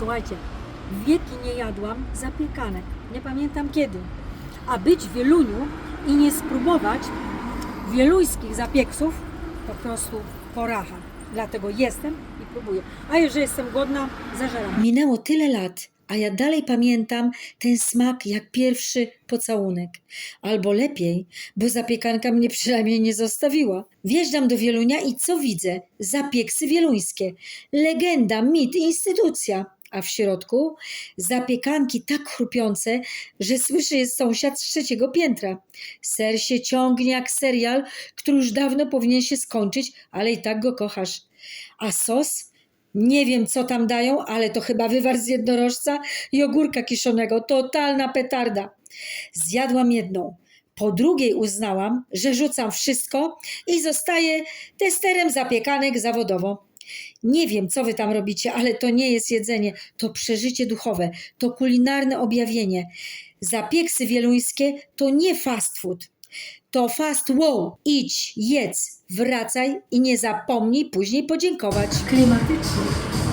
Słuchajcie, wieki nie jadłam zapiekanek. Nie pamiętam kiedy. A być w Wieluniu i nie spróbować wieluńskich zapieksów, po prostu poracha. Dlatego jestem i próbuję. A jeżeli jestem głodna, zażeram. Minęło tyle lat, a ja dalej pamiętam ten smak jak pierwszy pocałunek. Albo lepiej, bo zapiekanka mnie przynajmniej nie zostawiła. Wjeżdżam do Wielunia i co widzę? Zapieksy wieluńskie. Legenda, mit, instytucja. A w środku zapiekanki tak chrupiące, że słyszy je sąsiad z trzeciego piętra. Ser się ciągnie jak serial, który już dawno powinien się skończyć, ale i tak go kochasz. A sos? Nie wiem, co tam dają, ale to chyba wywar z jednorożca i ogórka kiszonego. Totalna petarda. Zjadłam jedną. Po drugiej uznałam, że rzucam wszystko i zostaję testerem zapiekanek zawodowo. Nie wiem, co wy tam robicie, ale to nie jest jedzenie, to przeżycie duchowe, to kulinarne objawienie. Zapieksy wieluńskie to nie fast food. To fast wow. Idź, jedz, wracaj i nie zapomnij później podziękować. Klimatycznie.